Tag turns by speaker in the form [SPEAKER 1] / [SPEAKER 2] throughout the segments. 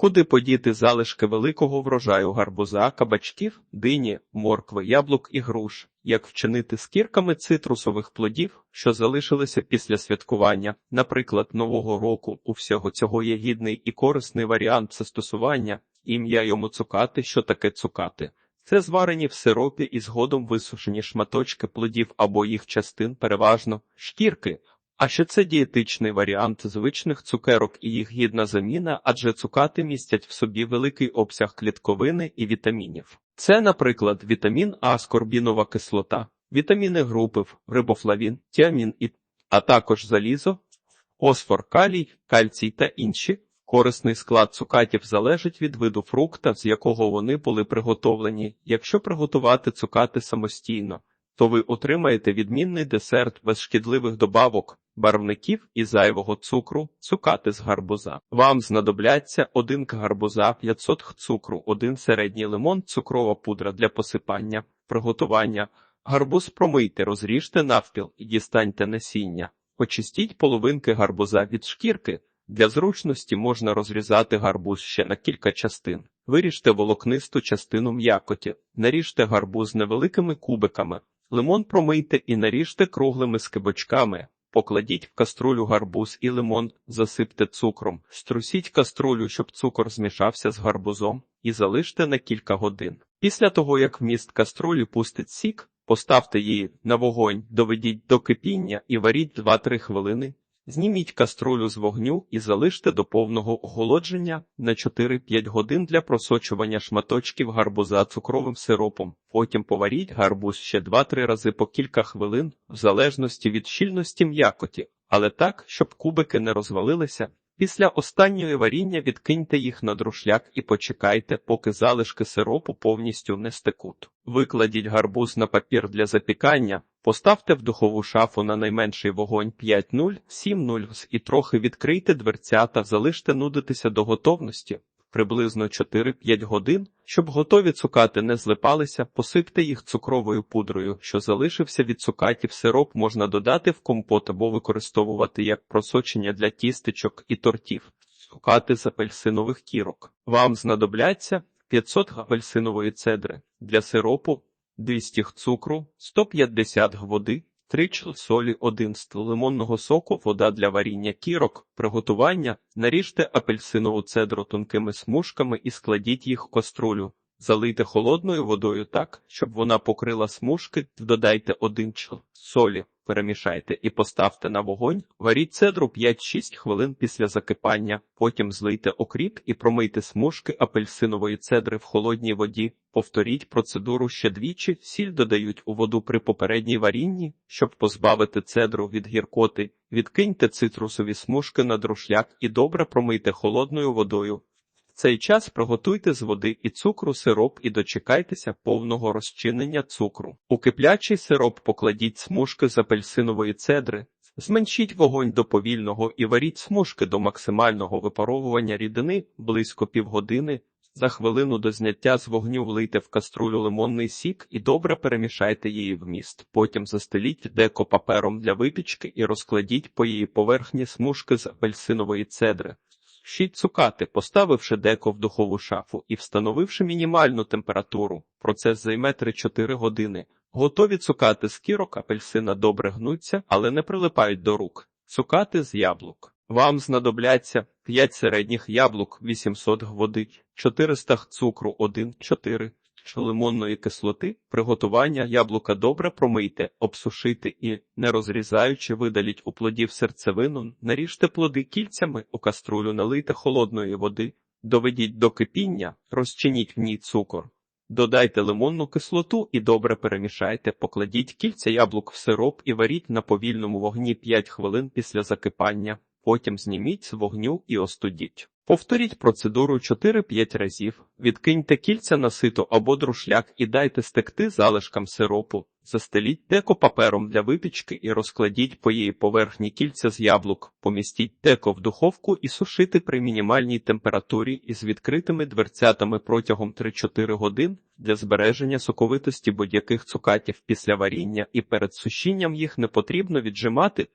[SPEAKER 1] Куди подіти залишки великого врожаю гарбуза, кабачків, дині, моркви, яблук і груш? Як вчинити з кірками цитрусових плодів, що залишилися після святкування, наприклад, Нового року, у всього цього є гідний і корисний варіант застосування, ім'я йому цукати, що таке цукати. Це зварені в сиропі і згодом висушені шматочки плодів або їх частин, переважно шкірки. А ще це дієтичний варіант звичних цукерок і їх гідна заміна, адже цукати містять в собі великий обсяг клітковини і вітамінів. Це, наприклад, вітамін А, скорбінова кислота, вітаміни групи рибофлавін, тіамін і а також залізо, фосфор, калій, кальцій та інші. Корисний склад цукатів залежить від виду фрукта, з якого вони були приготовлені. Якщо приготувати цукати самостійно, то ви отримаєте відмінний десерт без шкідливих добавок, барвників і зайвого цукру, цукати з гарбуза. Вам знадобляться 1 к гарбуза, 500 г цукру, 1 середній лимон, цукрова пудра для посипання, приготування. Гарбуз промийте, розріжте навпіл і дістаньте насіння. Очистіть половинки гарбуза від шкірки. Для зручності можна розрізати гарбуз ще на кілька частин. Виріжте волокнисту частину м'якоті, наріжте гарбуз невеликими кубиками, лимон промийте і наріжте круглими скибочками. Покладіть в каструлю гарбуз і лимон, засипте цукром, струсіть каструлю, щоб цукор змішався з гарбузом, і залиште на кілька годин. Після того, як вміст каструлі пустить сік, поставте її на вогонь, доведіть до кипіння і варіть 2-3 хвилини. Зніміть каструлю з вогню і залиште до повного охолодження на 4-5 годин для просочування шматочків гарбуза цукровим сиропом. Потім поваріть гарбуз ще 2-3 рази по кілька хвилин, в залежності від щільності м'якоті, але так, щоб кубики не розвалилися. Після останньої варіння відкиньте їх на друшляк і почекайте, поки залишки сиропу повністю не стекут. Викладіть гарбуз на папір для запікання, поставте в духову шафу на найменший вогонь 5-0-7-0 і трохи відкрийте дверцята, залиште нудитися до готовності. Приблизно 4-5 годин, щоб готові цукати не злипалися, посипте їх цукровою пудрою, що залишився від цукатів сироп можна додати в компот або використовувати як просочення для тістечок і тортів, цукати з апельсинових кірок. Вам знадобляться 500 г апельсинової цедри. Для сиропу, 200 г цукру, 150 г води, 3 чл солі, 1 стл лимонного соку, вода для варіння кірок, приготування, наріжте апельсинову цедру тонкими смужками і складіть їх в каструлю. Залийте холодною водою так, щоб вона покрила смужки, додайте 1 чл солі, перемішайте і поставте на вогонь, варіть цедру 5-6 хвилин після закипання, потім злийте окріп і промийте смужки апельсинової цедри в холодній воді, повторіть процедуру ще двічі, сіль додають у воду при попередній варінні, щоб позбавити цедру від гіркоти, відкиньте цитрусові смужки на друшляк і добре промийте холодною водою. Цей час приготуйте з води і цукру сироп і дочекайтеся повного розчинення цукру. У киплячий сироп покладіть смужки з апельсинової цедри, зменшіть вогонь до повільного і варіть смужки до максимального випаровування рідини близько півгодини. За хвилину до зняття з вогню влийте в каструлю лимонний сік і добре перемішайте її вміст. Потім застеліть деко папером для випічки і розкладіть по її поверхні смужки з апельсинової цедри. Шіть цукати, поставивши деко в духову шафу і встановивши мінімальну температуру. Процес займе 3-4 години. Готові цукати з кірок апельсина добре гнуться, але не прилипають до рук. Цукати з яблук. Вам знадобляться 5 середніх яблук, 800 г води, 400 г цукру 1-4 лимонної кислоти, приготування яблука добре промийте, обсушити і, не розрізаючи, видаліть у плодів серцевину, наріжте плоди кільцями, у каструлю налийте холодної води, доведіть до кипіння, розчиніть в ній цукор. Додайте лимонну кислоту і добре перемішайте, покладіть кільця яблук в сироп і варіть на повільному вогні 5 хвилин після закипання, потім зніміть з вогню і остудіть. Повторіть процедуру 4-5 разів, відкиньте кільця на сито або друшляк і дайте стекти залишкам сиропу, застеліть деко папером для випічки і розкладіть по її поверхні кільця з яблук, помістіть деко в духовку і сушити при мінімальній температурі із відкритими дверцятами протягом 3-4 годин для збереження соковитості будь-яких цукатів після варіння. І перед сушінням їх не потрібно віджимати,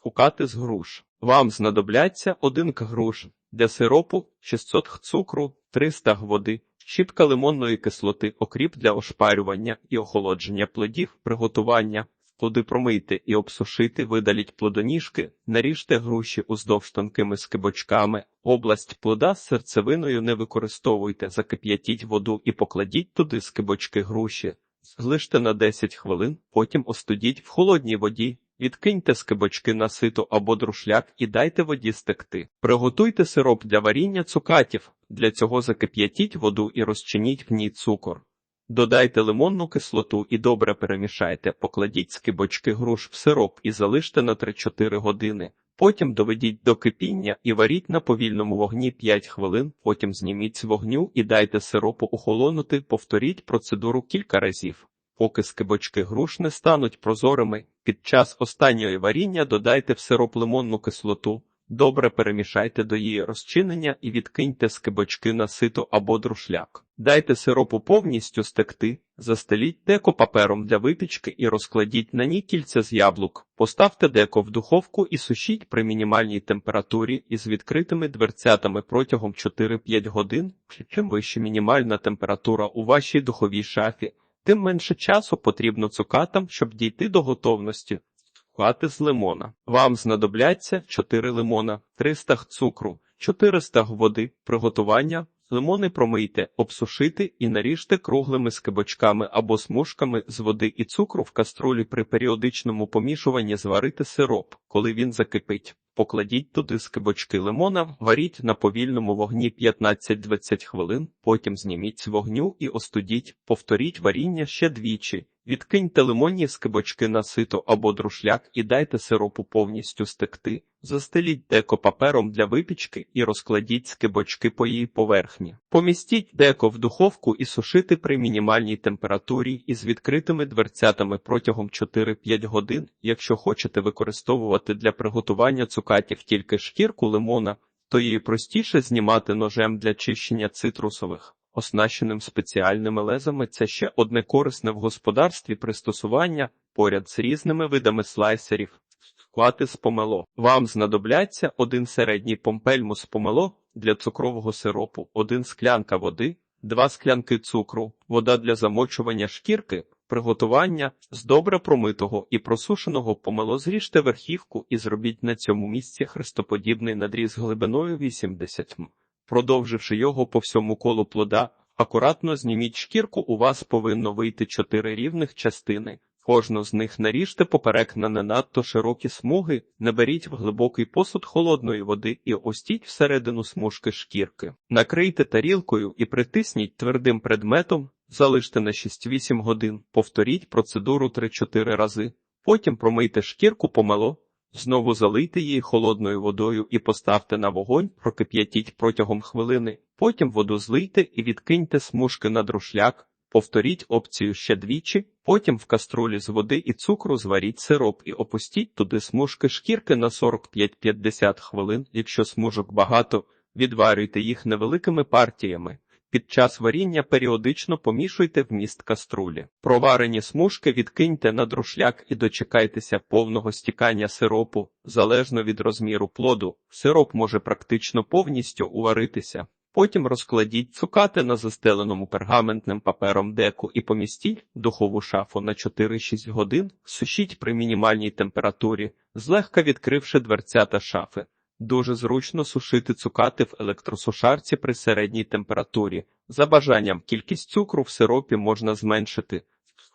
[SPEAKER 1] хукати з груш. Вам знадобляться 1 груш, Для сиропу 600 г цукру, 300 г води, щіпка лимонної кислоти, окріп для ошпарювання і охолодження плодів, приготування. Плоди промийте і обсушити, видаліть плодоніжки, наріжте груші уздовж тонкими скибочками. Область плода з серцевиною не використовуйте, закип'ятіть воду і покладіть туди скибочки груші. Злиште на 10 хвилин, потім остудіть в холодній воді. Відкиньте скибочки на сито або друшляк і дайте воді стекти. Приготуйте сироп для варіння цукатів. Для цього закип'ятіть воду і розчиніть в ній цукор. Додайте лимонну кислоту і добре перемішайте, покладіть скибочки груш в сироп і залиште на 3-4 години. Потім доведіть до кипіння і варіть на повільному вогні 5 хвилин, потім зніміть з вогню і дайте сиропу охолонути, повторіть процедуру кілька разів. Поки скибочки груш не стануть прозорими, під час останньої варіння додайте в сироп лимонну кислоту, добре перемішайте до її розчинення і відкиньте скибочки на сито або друшляк. Дайте сиропу повністю стекти, застеліть деко папером для випічки і розкладіть на ній кільця з яблук. Поставте деко в духовку і сушіть при мінімальній температурі із відкритими дверцятами протягом 4-5 годин. Чим вища мінімальна температура у вашій духовій шафі, тим менше часу потрібно цукатам, щоб дійти до готовності. Цукати з лимона. Вам знадобляться 4 лимона, 300 г цукру, 400 г води, приготування. Лимони промийте, обсушити і наріжте круглими скибочками або смужками з води і цукру в каструлі при періодичному помішуванні зварити сироп, коли він закипить. Покладіть туди скибочки лимона, варіть на повільному вогні 15-20 хвилин, потім зніміть з вогню і остудіть, повторіть варіння ще двічі. Відкиньте лимонні скибочки на сито або друшляк і дайте сиропу повністю стекти. Застеліть деко папером для випічки і розкладіть скибочки по її поверхні. Помістіть деко в духовку і сушити при мінімальній температурі із відкритими дверцятами протягом 4-5 годин. Якщо хочете використовувати для приготування цукатів тільки шкірку лимона, то її простіше знімати ножем для чищення цитрусових. Оснащеним спеціальними лезами це ще одне корисне в господарстві пристосування поряд з різними видами слайсерів. Склати з помело. Вам знадобляться один середній помпельму з помело для цукрового сиропу, один склянка води, два склянки цукру, вода для замочування шкірки, приготування з добре промитого і просушеного помело зріжте верхівку і зробіть на цьому місці хрестоподібний надріз глибиною 80 м. Продовживши його по всьому колу плода, акуратно зніміть шкірку, у вас повинно вийти чотири рівних частини. Кожну з них наріжте поперек на не надто широкі смуги, наберіть в глибокий посуд холодної води і остіть всередину смужки шкірки. Накрийте тарілкою і притисніть твердим предметом, залиште на 6-8 годин, повторіть процедуру 3-4 рази. Потім промийте шкірку помело, Знову залийте її холодною водою і поставте на вогонь, прокип'ятіть протягом хвилини, потім воду злийте і відкиньте смужки на друшляк, повторіть опцію ще двічі, потім в каструлі з води і цукру зваріть сироп і опустіть туди смужки шкірки на 45-50 хвилин. Якщо смужок багато, відварюйте їх невеликими партіями. Під час варіння періодично помішуйте вміст каструлі. Проварені смужки відкиньте на друшляк і дочекайтеся повного стікання сиропу, залежно від розміру плоду. Сироп може практично повністю уваритися. Потім розкладіть цукати на застеленому пергаментним папером деку і помістіть духову шафу на 4-6 годин, сушіть при мінімальній температурі, злегка відкривши дверцята шафи. Дуже зручно сушити цукати в електросушарці при середній температурі. За бажанням кількість цукру в сиропі можна зменшити.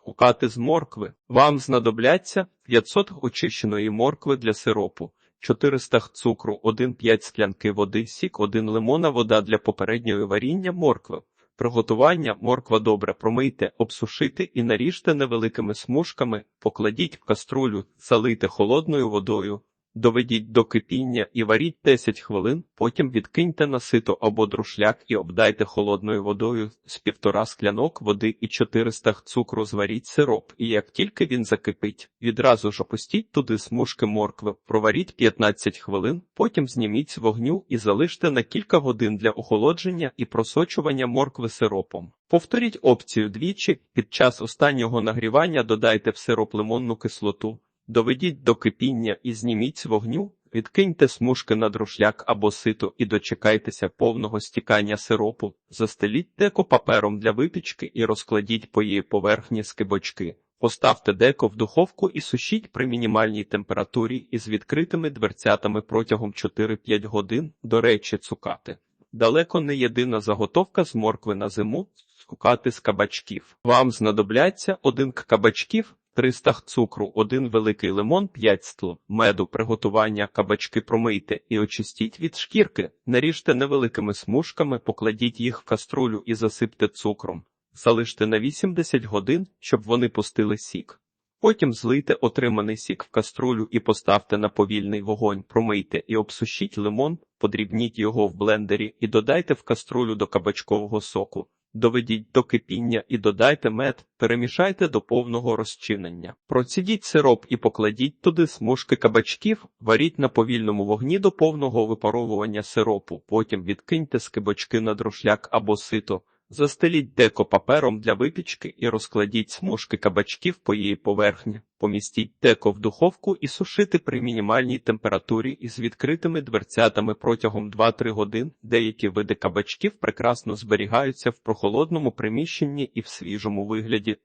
[SPEAKER 1] Цукати з моркви. Вам знадобляться 500 очищеної моркви для сиропу, 400 г цукру, 1,5 склянки води, сік, 1 лимона, вода для попереднього варіння моркви. Приготування морква добре промийте, обсушити і наріжте невеликими смужками, покладіть в каструлю, залийте холодною водою. Доведіть до кипіння і варіть 10 хвилин, потім відкиньте на сито або друшляк і обдайте холодною водою з півтора склянок води і 400 цукру зваріть сироп, і як тільки він закипить, відразу ж опустіть туди смужки моркви, проваріть 15 хвилин, потім зніміть з вогню і залиште на кілька годин для охолодження і просочування моркви сиропом. Повторіть опцію двічі, під час останнього нагрівання додайте в сироп лимонну кислоту. Доведіть до кипіння і зніміть з вогню, Відкиньте смужки на друшляк або сито і дочекайтеся повного стікання сиропу. Застеліть деко папером для випічки і розкладіть по її поверхні скибочки. Поставте деко в духовку і сушіть при мінімальній температурі із відкритими дверцятами протягом 4-5 годин. До речі, цукати. Далеко не єдина заготовка з моркви на зиму цукати з кабачків. Вам знадобляться 1 к кабачків, 300 г цукру, 1 великий лимон, 5 стл меду. Приготування кабачки промийте і очистіть від шкірки. Наріжте невеликими смужками, покладіть їх в каструлю і засипте цукром. Залиште на 80 годин, щоб вони пустили сік. Потім злийте отриманий сік в каструлю і поставте на повільний вогонь, промийте і обсушіть лимон, подрібніть його в блендері і додайте в каструлю до кабачкового соку. Доведіть до кипіння і додайте мед, перемішайте до повного розчинення. Процідіть сироп і покладіть туди смужки кабачків, варіть на повільному вогні до повного випаровування сиропу, потім відкиньте скибочки на друшляк або сито. Застеліть деко папером для випічки і розкладіть смужки кабачків по її поверхні. Помістіть деко в духовку і сушити при мінімальній температурі із відкритими дверцятами протягом 2-3 годин. Деякі види кабачків прекрасно зберігаються в прохолодному приміщенні і в свіжому вигляді.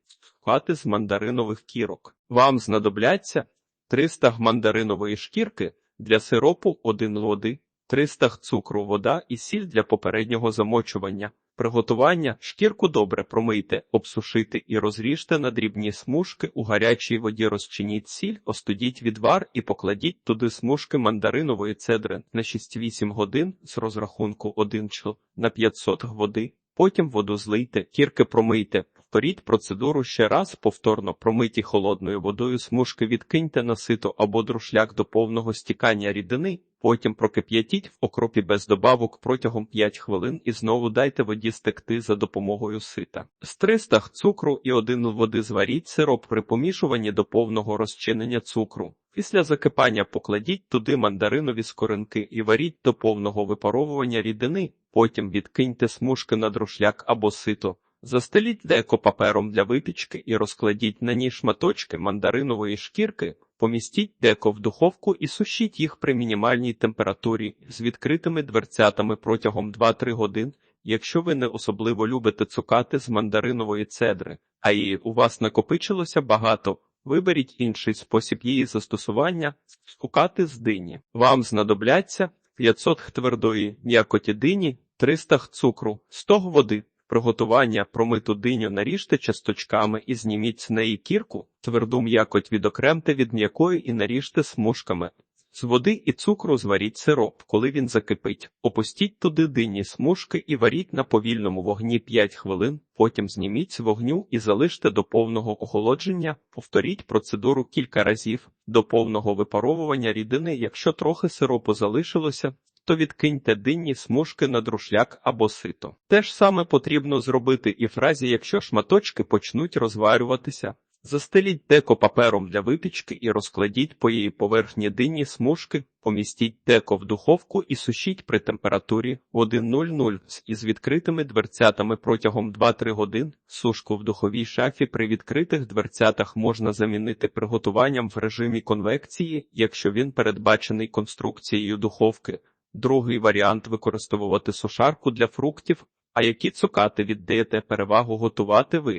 [SPEAKER 1] Хати з мандаринових кірок. Вам знадобляться 300 г мандаринової шкірки для сиропу 1 води, 300 г цукру, вода і сіль для попереднього замочування. Приготування шкірку добре промийте, обсушити і розріжте на дрібні смужки у гарячій воді розчиніть сіль, остудіть відвар і покладіть туди смужки мандаринової цедри на 6-8 годин з розрахунку 1 чл на 500 води. Потім воду злийте, кірки промийте. Повторіть процедуру ще раз, повторно промиті холодною водою смужки відкиньте на сито або друшляк до повного стікання рідини, потім прокип'ятіть в окропі без добавок протягом 5 хвилин і знову дайте воді стекти за допомогою сита. З 300 цукру і 1 води зваріть сироп при помішуванні до повного розчинення цукру. Після закипання покладіть туди мандаринові скоринки і варіть до повного випаровування рідини, потім відкиньте смужки на друшляк або сито. Застеліть деко папером для випічки і розкладіть на ній шматочки мандаринової шкірки, помістіть деко в духовку і сушіть їх при мінімальній температурі з відкритими дверцятами протягом 2-3 годин. Якщо ви не особливо любите цукати з мандаринової цедри, а її у вас накопичилося багато, виберіть інший спосіб її застосування цукати з дині. Вам знадобляться 500 г твердої м'якоті дині, 300 г цукру, 100 г води. Приготування промиту диню наріжте часточками і зніміть з неї кірку, тверду м'якоть відокремте від м'якої і наріжте смужками. З води і цукру зваріть сироп, коли він закипить. Опустіть туди дині смужки і варіть на повільному вогні 5 хвилин, потім зніміть з вогню і залиште до повного охолодження, повторіть процедуру кілька разів, до повного випаровування рідини, якщо трохи сиропу залишилося, то відкиньте динні смужки на друшляк або сито. Те ж саме потрібно зробити і в разі, якщо шматочки почнуть розварюватися. Застеліть деко папером для випічки і розкладіть по її поверхні динні смужки, помістіть деко в духовку і сушіть при температурі 1.00 із відкритими дверцятами протягом 2-3 годин. Сушку в духовій шафі при відкритих дверцятах можна замінити приготуванням в режимі конвекції, якщо він передбачений конструкцією духовки. Другий варіант використовувати сушарку для фруктів, а які цукати віддаєте перевагу готувати ви.